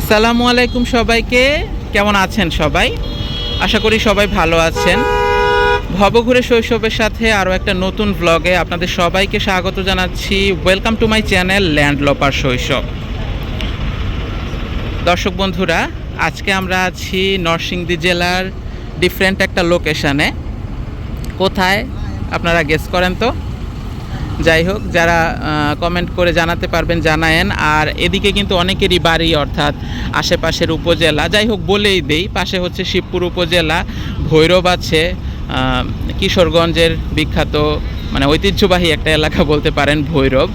আসসালামু আলাইকুম সবাইকে। কেমন আছেন সবাই? আশা করি সবাই ভালো আছেন। ভবঘুরে শৈশবের সাথে আরও একটা নতুন ব্লগে আপনাদের সবাইকে স্বাগত জানাচ্ছি। ওয়েলকাম টু মাই চ্যানেল ল্যান্ড লপার শৈশব দর্শক বন্ধুরা, আজকে আমরা আছি নরসিংদী জেলার ডিফারেন্ট একটা লোকেশানে কোথায়? আপনারা গেস করেন তো। যাই হোক, যারা কমেন্ট করে জানাতে পারবেন, জানায়েন। আর এদিকে কিন্তু অনেকেরই বাড়ি, অর্থাৎ আশেপাশের উপজেলা, যাই হোক বলেই দেই, পাশে হচ্ছে শিবপুর উপজেলা, ভৈরব আছে কিশোরগঞ্জের বিখ্যাত মানে ঐতিহ্যবাহী একটা এলাকা বলতে পারেন ভৈরব।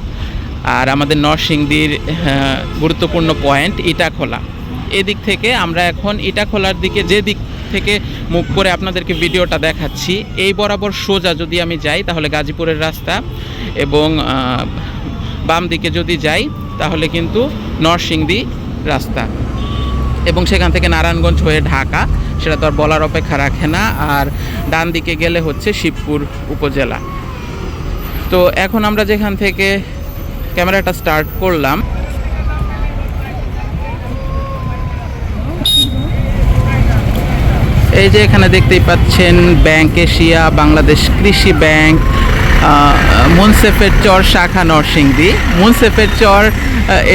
আর আমাদের নরসিংদীর গুরুত্বপূর্ণ পয়েন্ট, ইটাখোলা। এদিক থেকে আমরা এখন ইটাখোলার দিকে যে দিক থেকে মুখ করে আপনাদেরকে ভিডিওটা দেখাচ্ছি। এই বরাবর সোজা যদি আমি যাই, তাহলে গাজীপুরের রাস্তা এবং বাম দিকে যদি যাই, তাহলে কিন্তু নরসিংদী রাস্তা। এবং সেখান থেকে নারায়ণগঞ্জ হয়ে ঢাকা, সেটা তো আর বলার অপেক্ষা রাখে না। আর ডান দিকে গেলে হচ্ছে শিবপুর উপজেলা। তো এখন আমরা যেখান থেকে ক্যামেরাটা স্টার্ট করলাম এই যে এখানে দেখতেই পাচ্ছেন ব্যাংক এশিয়া বাংলাদেশ কৃষি ব্যাংক মুনসেফের চর শাখা নরসিংদী। মুনসেফের চর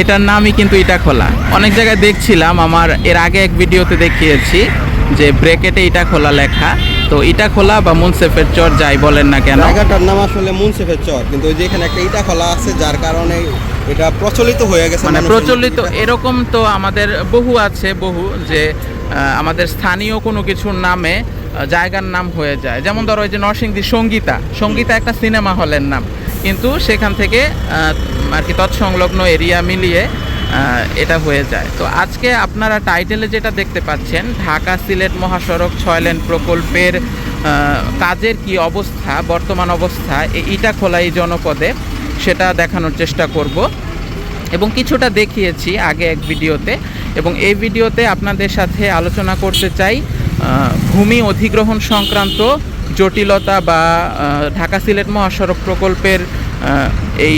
এটার নামই কিন্তু ইটাখোলা। অনেক জায়গায় দেখছিলাম আমার এর আগে এক ভিডিওতে দেখিয়েছি যে ব্রেকেটে ইটাখোলা লেখা। তো ইটাখোলা বা মুনসেফের চর যাই বলেন না কেন। জায়গাটার নাম আসলে মুন্সিফের চর কিন্তু ওই যে এখানে একটা ইটা খোলা আছে যার কারণে এটা প্রচলিত হয়ে গেছে মানে প্রচলিত এরকম তো আমাদের বহু আছে বহু যে আমাদের স্থানীয় কোনো কিছুর নামে জায়গার নাম হয়ে যায়। যেমন ধরো ওই যে নরসিংদী সঙ্গীতা। সঙ্গীতা একটা সিনেমা হলের নাম। কিন্তু সেখান থেকে আর কি তৎসংলগ্ন এরিয়া মিলিয়ে এটা হয়ে যায়। তো আজকে আপনারা টাইটেলে যেটা দেখতে পাচ্ছেন, ঢাকা সিলেট মহাসড়ক ছয় লেন প্রকল্পের কাজের কি অবস্থা, বর্তমান অবস্থা এই ইটাখোলা এই জনপদে। সেটা দেখানোর চেষ্টা করব। এবং কিছুটা দেখিয়েছি আগে এক ভিডিওতে। এবং এই ভিডিওতে আপনাদের সাথে আলোচনা করতে চাই ভূমি অধিগ্রহণ সংক্রান্ত জটিলতা বা ঢাকা সিলেট মহাসড়ক প্রকল্পের এই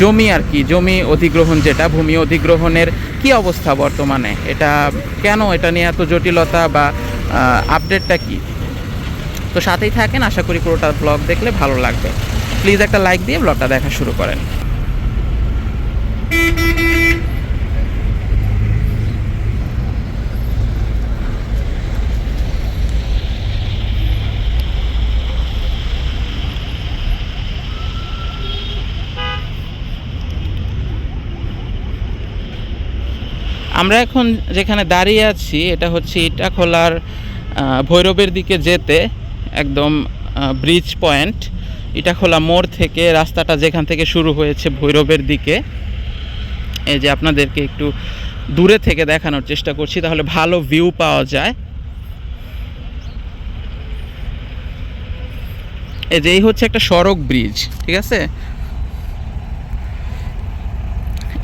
জমি আর কি, জমি অধিগ্রহণ যেটা, ভূমি অধিগ্রহণের কি অবস্থা বর্তমানে? এটা কেন এটা নিয়ে এত জটিলতা বা আপডেটটা কি? তো সাথেই থাকেন, আশা করি পুরোটা ব্লগ দেখলে ভালো লাগবে। প্লিজ একটা লাইক দিয়ে ব্লগটা দেখা শুরু করেন। আমরা এখন যেখানে দাঁড়িয়ে আছি এটা হচ্ছে ইটাখোলার আহ, ভৈরবের দিকে যেতে একদম ব্রিজ পয়েন্ট ইটাখোলা মোড় থেকে রাস্তাটা যেখান থেকে শুরু হয়েছে ভৈরবের দিকে। এই যে আপনাদেরকে একটু দূরে থেকে দেখানোর চেষ্টা করছি তাহলে ভালো ভিউ পাওয়া যায়। এই যে এই হচ্ছে একটা সড়ক ব্রিজ ঠিক আছে?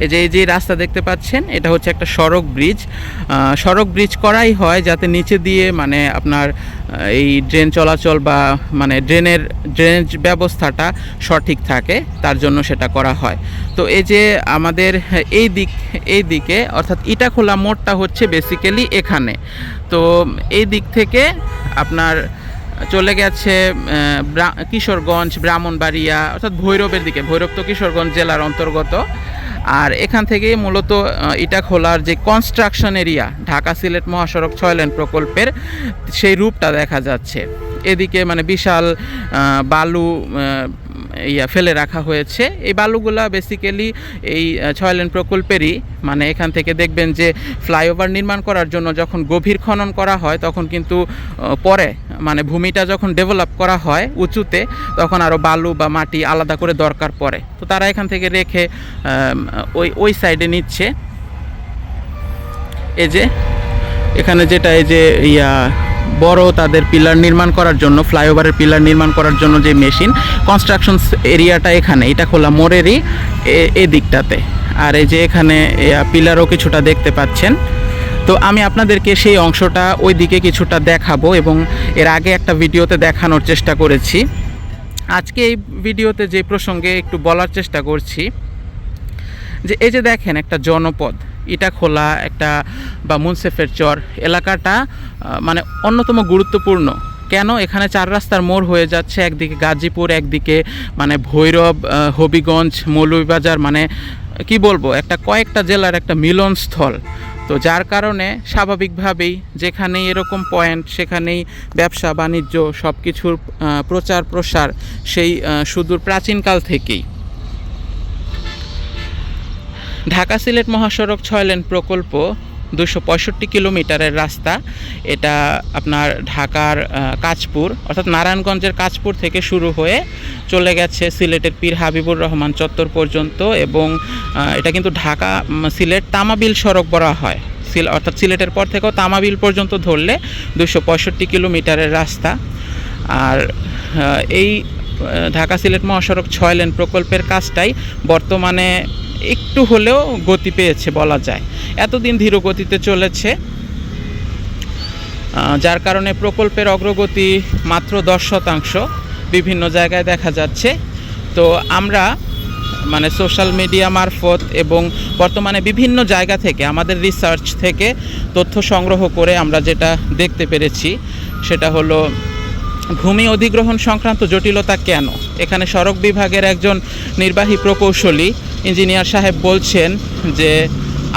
এই যে এই যে রাস্তা দেখতে পাচ্ছেন, এটা হচ্ছে একটা সড়ক ব্রিজ। সড়ক ব্রিজ করাই হয় যাতে নিচে দিয়ে মানে আপনার এই ড্রেন চলাচল বা মানে ড্রেনের, ড্রেনেজ ব্যবস্থাটা সঠিক থাকে, তার জন্য সেটা করা হয়। তো এই যে আমাদের এই দিক, এই দিকে, অর্থাৎ ইটাখোলা মোড়টা হচ্ছে বেসিক্যালি এখানে। তো এই দিক থেকে আপনার চলে গেছে কিশোরগঞ্জ, ব্রাহ্মণবাড়িয়া, অর্থাৎ ভৈরবের দিকে, ভৈরব তো কিশোরগঞ্জ জেলার অন্তর্গত। আর এখান থেকে মূলত এটা খোলার যে কনস্ট্রাকশন এরিয়া ঢাকা সিলেট মহাসড়ক ছয় লেন প্রকল্পের সেই রূপটা দেখা যাচ্ছে। এদিকে মানে বিশাল বালু ইয়া ফেলে রাখা হয়েছে। এই বালুগুলা বেসিক্যালি এই ছয় লেন প্রকল্পেরই মানে এখান থেকে দেখবেন যে ফ্লাইওভার নির্মাণ করার জন্য যখন গভীর খনন করা হয়, তখন কিন্তু পরে মানে ভূমিটা যখন ডেভেলপ করা হয় উঁচুতে, তখন আরও বালু বা মাটি আলাদা করে দরকার পড়ে। তো তারা এখান থেকে রেখে ওই ওই সাইডে নিচ্ছে। এই যে, এখানে যেটা এই যে ইয়া বড় তাদের পিলার নির্মাণ করার জন্য, ফ্লাইওভারের পিলার নির্মাণ করার জন্য যে মেশিন কনস্ট্রাকশন এরিয়াটা এখানে, এটা খোলা মোড়েরই এ- দিকটাতে আর এই যে এখানে পিলারও কিছুটা দেখতে পাচ্ছেন। তো আমি আপনাদেরকে সেই অংশটা ওই দিকে কিছুটা দেখাবো এবং এর আগে একটা ভিডিওতে দেখানোর চেষ্টা করেছি। আজকে এই ভিডিওতে যে প্রসঙ্গে একটু বলার চেষ্টা করছি, যে এই যে দেখেন একটা জনপদ। ইটাখোলা একটা বা মুন্সেফের চর, এলাকাটা মানে অন্যতম গুরুত্বপূর্ণ। কেন? এখানে চার রাস্তার মোড় হয়ে যাচ্ছে, একদিকে গাজীপুর, একদিকে মানে ভৈরব হবিগঞ্জ, মৌলভীবাজার মানে কি বলব, একটা কয়েকটা জেলার একটা মিলনস্থল। তো যার কারণে স্বাভাবিকভাবেই যেখানেই এরকম পয়েন্ট, সেখানেই ব্যবসা, বাণিজ্য সব কিছুর প্রচার প্রসার সেই সুদূর প্রাচীনকাল থেকেই। ঢাকা সিলেট মহাসড়ক ছয় লেন প্রকল্প দুশো পঁয়ষট্টি কিলোমিটারের রাস্তা। এটা আপনার ঢাকার আহ, কাঁচপুর অর্থাৎ নারায়ণগঞ্জের কাঁচপুর থেকে শুরু হয়ে চলে গেছে সিলেটের পীর হাবিবুর রহমান চত্বর পর্যন্ত এবং এটা কিন্তু ঢাকা সিলেট তামাবিল সড়ক বলা হয়। সিল অর্থাৎ সিলেটের পর থেকেও তামাবিল পর্যন্ত ধরলে দুশো পঁয়ষট্টি কিলোমিটারের রাস্তা। আর এই ঢাকা সিলেট মহাসড়ক ছয় লেন প্রকল্পের কাজটাই বর্তমানে একটু হলেও গতি পেয়েছে বলা যায়। এতদিন ধীর গতিতে চলেছে যার কারণে প্রকল্পের অগ্রগতি মাত্র দশ শতাংশ বিভিন্ন জায়গায় দেখা যাচ্ছে। তো আমরা মানে সোশ্যাল মিডিয়া মারফত এবং বর্তমানে বিভিন্ন জায়গা থেকে, আমাদের রিসার্চ থেকে তথ্য সংগ্রহ করে আমরা যেটা দেখতে পেরেছি, সেটা হলো, ভূমি অধিগ্রহণ সংক্রান্ত জটিলতা কেন? এখানে সড়ক বিভাগের একজন নির্বাহী প্রকৌশলী, ইঞ্জিনিয়ার সাহেব বলছেন যে,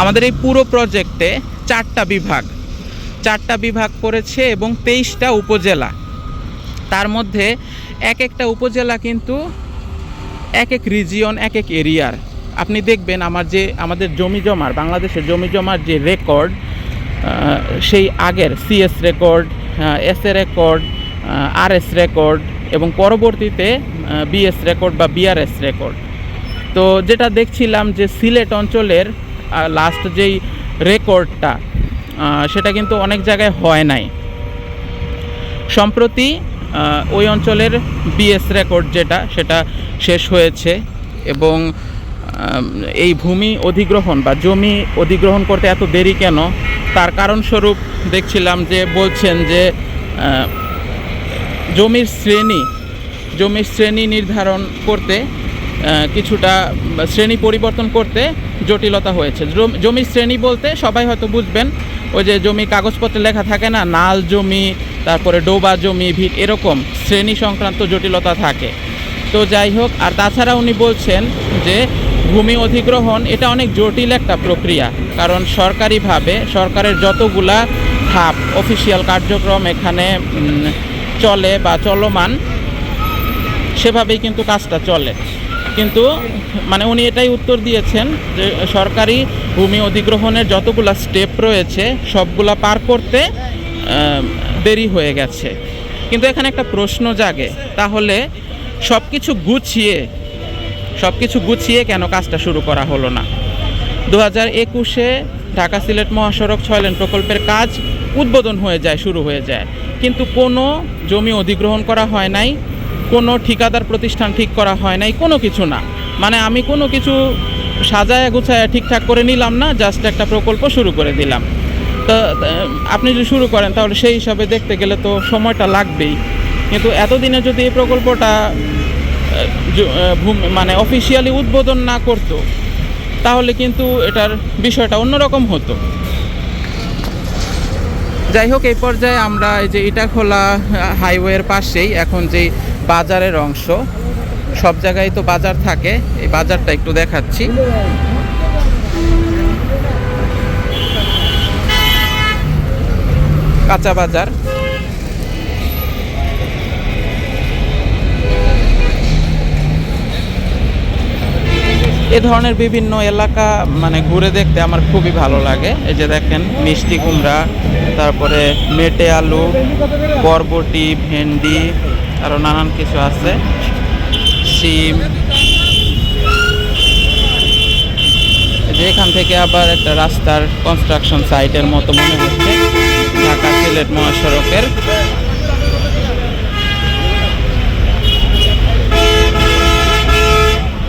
আমাদের এই পুরো প্রজেক্টে চারটা বিভাগ। চারটা বিভাগ পড়েছে এবং তেইশটা উপজেলা। তার মধ্যে এক একটা উপজেলা কিন্তু এক এক রিজিয়ন এক এক এরিয়ার। আপনি দেখবেন আমার যে, আমাদের জমি জমার, বাংলাদেশের জমি জমার যে রেকর্ড সেই আগের CS record S A record R S record এবং পরবর্তীতে বিএস রেকর্ড বা বিআরএস রেকর্ড তো যেটা দেখছিলাম যে সিলেট অঞ্চলের লাস্ট যেই রেকর্ডটা সেটা কিন্তু অনেক জায়গায় হয় নাই। সম্প্রতি ওই অঞ্চলের বিএস রেকর্ড যেটা, সেটা শেষ হয়েছে এবং এই ভূমি অধিগ্রহণ বা জমি অধিগ্রহণ করতে এত দেরি কেন? তার কারণস্বরূপ দেখছিলাম যে বলছেন যে জমির শ্রেণি জমির শ্রেণি নির্ধারণ করতে কিছুটা শ্রেণি পরিবর্তন করতে জটিলতা হয়েছে। জমির শ্রেণি বলতে সবাই হয়তো বুঝবেন, ওই যে জমি কাগজপত্রে লেখা থাকে না, নাল জমি, তারপরে ডোবা জমি, ভিট, এরকম শ্রেণি সংক্রান্ত জটিলতা থাকে। তো যাই হোক, আর তাছাড়া উনি বলছেন যে ভূমি অধিগ্রহণ, এটা অনেক জটিল একটা প্রক্রিয়া, কারণ সরকারিভাবে সরকারের যতগুলা ধাপ অফিসিয়াল কার্যক্রম এখানে চলে বা চলমান সেভাবেই কিন্তু কাজটা চলে। কিন্তু মানে উনি এটাই উত্তর দিয়েছেন যে সরকারি ভূমি অধিগ্রহণের যতগুলা স্টেপ রয়েছে, সবগুলা পার করতে দেরি হয়ে গেছে। কিন্তু এখানে একটা প্রশ্ন জাগে, তাহলে সব কিছু গুছিয়ে সব কিছু গুছিয়ে কেন কাজটা শুরু করা হলো না? দু হাজার একুশে ঢাকা সিলেট মহাসড়ক ছয় লেন প্রকল্পের কাজ উদ্বোধন হয়ে যায়, শুরু হয়ে যায়। কিন্তু কোনো জমি অধিগ্রহণ করা হয় নাই কোনো ঠিকাদার প্রতিষ্ঠান ঠিক করা হয় নাই, কোনো কিছু না। মানে আমি কোনো কিছু সাজায় গুছায় ঠিকঠাক করে নিলাম না জাস্ট একটা প্রকল্প শুরু করে দিলাম। তো আপনি যদি শুরু করেন, তাহলে সেই হিসাবে দেখতে গেলে তো সময়টা লাগবেই। কিন্তু এতদিনে যদি এই প্রকল্পটা মানে অফিসিয়ালি উদ্বোধন না করতো, তাহলে কিন্তু এটার বিষয়টা অন্যরকম হতো। যাই হোক, এই পর্যায়ে আমরা এই যে ইটাখোলা হাইওয়ের পাশেই এখন যেই বাজারের অংশ। সব জায়গায় তো বাজার থাকে। এই বাজারটা একটু দেখাচ্ছি। কাঁচা বাজার। এ ধরনের বিভিন্ন এলাকা মানে ঘুরে দেখতে আমার খুবই ভালো লাগে। এই যে দেখেন, মিষ্টি কুমড়া, তারপরে মেটে আলু, বরবটি, ভেন্ডি আরও নানান কিছু আছে। শিম। এই যে এখান থেকে আবার একটা রাস্তার কনস্ট্রাকশন সাইটের মতো মনে হচ্ছে, ঢাকা সিলেট মহাসড়কের।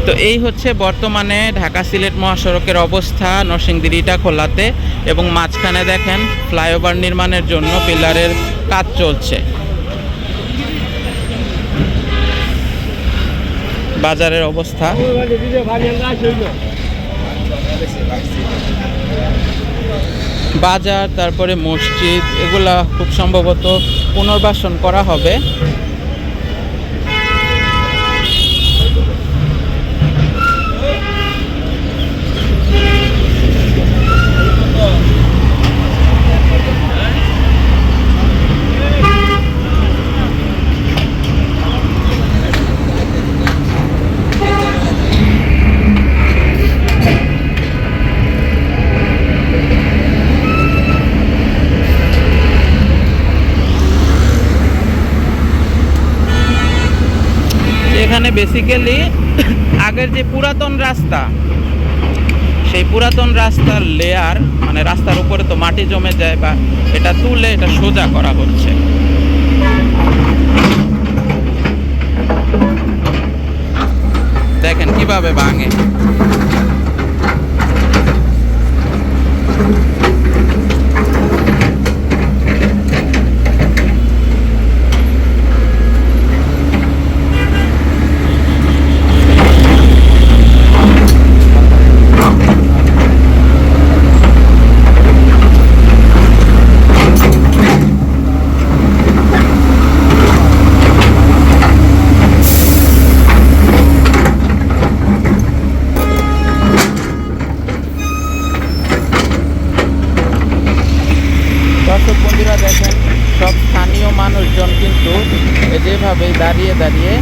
তো এই হচ্ছে বর্তমানে ঢাকা সিলেট মহাসড়কের অবস্থা নরসিংদী খোলাতে এবং মাঝখানে দেখেন, ফ্লাইওভার নির্মাণের জন্য পিলারের কাজ চলছে। বাজারের অবস্থা। বাজার তারপরে মসজিদ এগুলা খুব সম্ভবত পুনর্বাসন করা হবে। এখানে বেসিক্যালি আগের যে পুরাতন রাস্তা, সেই পুরাতন রাস্তার লেয়ার মানে রাস্তার উপরে তো মাটি জমে যায় বা এটা তুলে এটা সোজা করা হচ্ছে। দেখেন কীভাবে ভাঙে দর্শক বন্ধুরা দেখেন সব স্থানীয় মানুষজন কিন্তু এই যেভাবে দাঁড়িয়ে দাঁড়িয়ে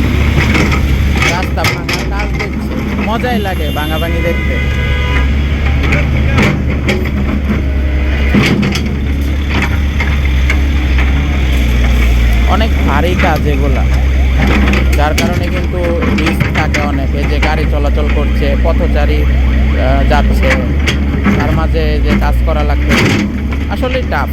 রাস্তা ভাঙার কাজ দেখছে মজাই লাগে ভাঙাভাঙি দেখতে। অনেক ভারী কাজ এগুলা। যার কারণে কিন্তু রিস্ক থাকে অনেক। এই যে গাড়ি চলাচল করছে, পথচারী যাচ্ছে, তার মাঝে যে কাজ করা লাগবে। আসলে টাফ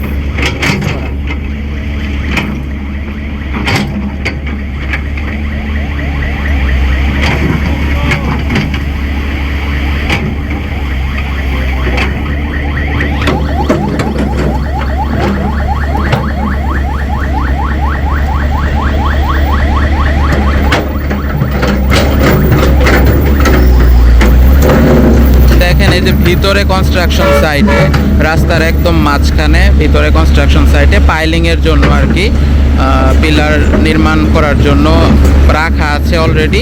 দেখেন এই যে ভিতরে কনস্ট্রাকশন সাইটে রাস্তার একদম মাঝখানে ভিতরে কনস্ট্রাকশন সাইটে পাইলিং এর জন্য আর কি পিলার নির্মাণ করার জন্য রাখা আছে অলরেডি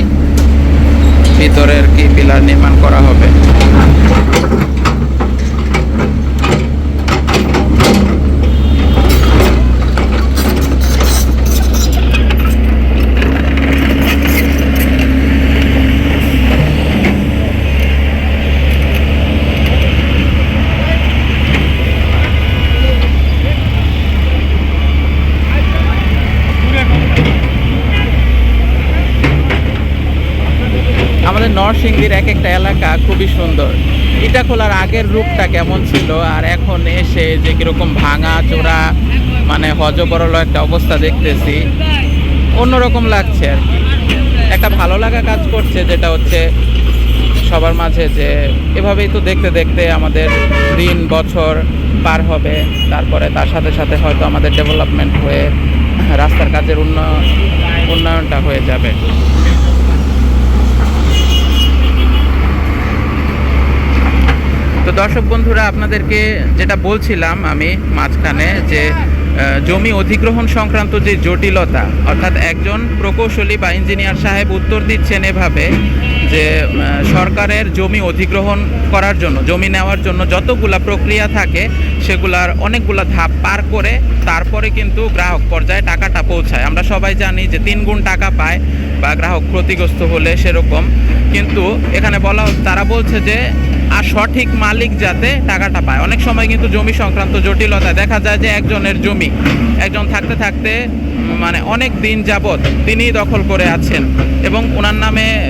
ভিতরে আর কি পিলার নির্মাণ করা হবে আমাদের নরসিংদীর এক একটা এলাকা খুবই সুন্দর। ইটা খোলার আগের রূপটা কেমন ছিল? আর এখন এসে যে কীরকম ভাঙা চোরা মানে হজবরল একটা অবস্থা দেখতেছি, অন্যরকম লাগছে আর কি। একটা ভালো লাগা কাজ করছে যেটা হচ্ছে সবার মাঝে যে এভাবেই তো দেখতে দেখতে আমাদের দিন, বছর পার হবে। তারপরে তার সাথে সাথে হয়তো আমাদের ডেভেলপমেন্ট হয়ে রাস্তার কাজের উন্নয়ন উন্নয়নটা হয়ে যাবে। তো দর্শক বন্ধুরা, আপনাদেরকে যেটা বলছিলাম আমি মাঝখানে যে জমি অধিগ্রহণ সংক্রান্ত যে জটিলতা, অর্থাৎ একজন প্রকৌশলী বা ইঞ্জিনিয়ার সাহেব উত্তর দিচ্ছেন এভাবে যে সরকারের জমি অধিগ্রহণ করার জন্য, জমি নেওয়ার জন্য যতগুলা প্রক্রিয়া থাকে, সেগুলার অনেকগুলা ধাপ পার করে তারপরে কিন্তু গ্রাহক পর্যায়ে টাকাটা পৌঁছায়। আমরা সবাই জানি যে, তিন গুণ টাকা পায় বা গ্রাহক ক্ষতিগ্রস্ত হলে সেরকম। কিন্তু এখানে বলা, তারা বলছে যে আর সঠিক মালিক যাতে টাকাটা পায়। অনেক সময় কিন্তু জমি সংক্রান্ত জটিলতা, দেখা যায় যে একজনের জমি, একজন থাকতে থাকতে মানে অনেক দিন যাবৎ তিনি দখল করে আছেন এবং ওনার নামে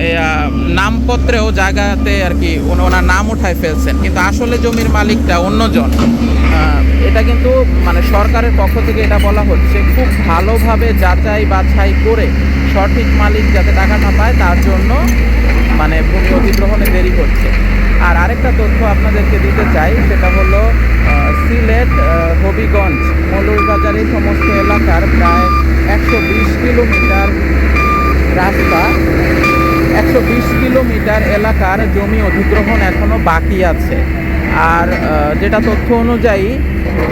নামপত্রেও জায়গাতে আর কি ওন- ওনার নাম উঠায় ফেলছেন। কিন্তু আসলে জমির মালিকটা অন্যজন। এটা কিন্তু মানে সরকারের পক্ষ থেকে এটা বলা হচ্ছে, খুব ভালোভাবে যাচাই বাছাই করে সঠিক মালিক যাতে টাকাটা পায়, তার জন্য মানে ভূমি অধিগ্রহণে দেরি হচ্ছে। আর আরেকটা তথ্য আপনাদেরকে দিতে চাই, সেটা হলো সিলেট হবিগঞ্জ মৌলভীবাজার এই সমস্ত এলাকার প্রায় একশো বিশ কিলোমিটার রাস্তা, একশো বিশ কিলোমিটার এলাকার জমি অধিগ্রহণ এখনও বাকি আছে। আর যেটা তথ্য অনুযায়ী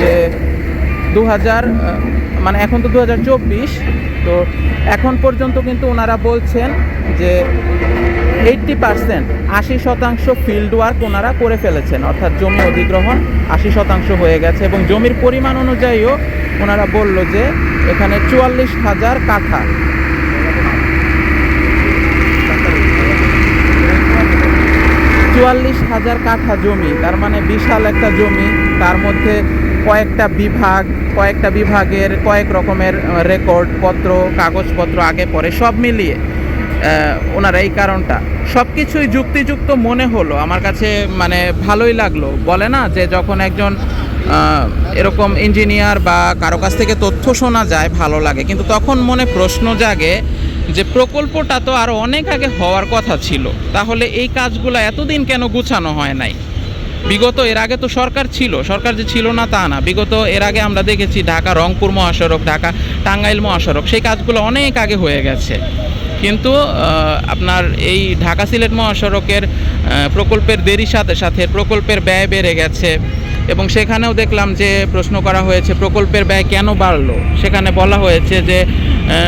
যে দু হাজার মানে এখন তো দু হাজার চব্বিশ, তো এখন পর্যন্ত কিন্তু ওনারা বলছেন যে এইট্টি পার্সেন্ট, আশি শতাংশ ফিল্ড ওয়ার্ক ওনারা করে ফেলেছেন। অর্থাৎ জমি অধিগ্রহণ আশি শতাংশ হয়ে গেছে এবং জমির পরিমাণ অনুযায়ীও ওনারা বলল যে এখানে চুয়াল্লিশ হাজার কাঠা। চুয়াল্লিশ হাজার কাঠা জমি, তার মানে বিশাল একটা জমি, তার মধ্যে কয়েকটা বিভাগ, কয়েকটা বিভাগের কয়েক রকমের রেকর্ড পত্র, কাগজপত্র আগে পরে সব মিলিয়ে। ওনারা এই কারণটা। সব কিছুই যুক্তিযুক্ত মনে হলো। আমার কাছে মানে ভালোই লাগল। বলে না যে যখন একজন এরকম ইঞ্জিনিয়ার বা কারও কাছ থেকে তথ্য শোনা যায়, ভালো লাগে। কিন্তু তখন মনে প্রশ্ন জাগে যে প্রকল্পটা তো আরও অনেক আগে হওয়ার কথা ছিল। তাহলে এই কাজগুলো এতদিন কেন গুছানো হয় নাই? বিগত এর আগে তো সরকার ছিল। সরকার যে ছিল না, তা না। বিগত এর আগে আমরা দেখেছি ঢাকা, রংপুর মহাসড়ক, ঢাকা, টাঙ্গাইল মহাসড়ক, সেই কাজগুলো অনেক আগে হয়ে গেছে। কিন্তু আপনার এই ঢাকা সিলেট মহাসড়কের প্রকল্পের দেরির সাথে সাথে প্রকল্পের ব্যয় বেড়ে গেছে এবং সেখানেও দেখলাম যে প্রশ্ন করা হয়েছে, প্রকল্পের ব্যয় কেন বাড়লো? সেখানে বলা হয়েছে যে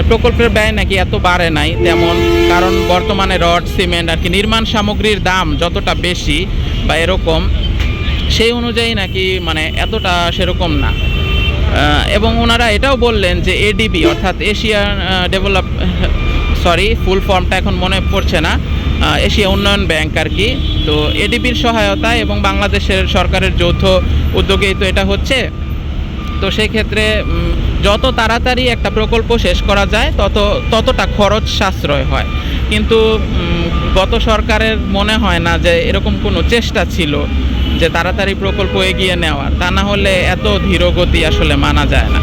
প্রকল্পের ব্যয় নাকি এত বাড়ে নাই, তেমন কারণ বর্তমানে রড, সিমেন্ট আর কি নির্মাণ সামগ্রীর দাম যতটা বেশি বা এরকম, সেই অনুযায়ী নাকি মানে এতটা সেরকম না। এবং ওনারা এটাও বললেন যে এডিবি অর্থাৎ এশিয়ান ডেভেলপ সরি ফুল ফর্মটা এখন মনে পড়ছে না। এশিয়া উন্নয়ন ব্যাংক আর কি। তো এডিবির সহায়তায় এবং বাংলাদেশের সরকারের যৌথ উদ্যোগেই তো এটা হচ্ছে। তো সেই ক্ষেত্রে যত তাড়াতাড়ি একটা প্রকল্প শেষ করা যায়, তত, ততটা খরচ সাশ্রয় হয়। কিন্তু গত সরকারের মনে হয় না যে এরকম কোনো চেষ্টা ছিল যে তাড়াতাড়ি প্রকল্প এগিয়ে নেওয়ার। তা না হলে এত ধীরগতি আসলে মানা যায় না।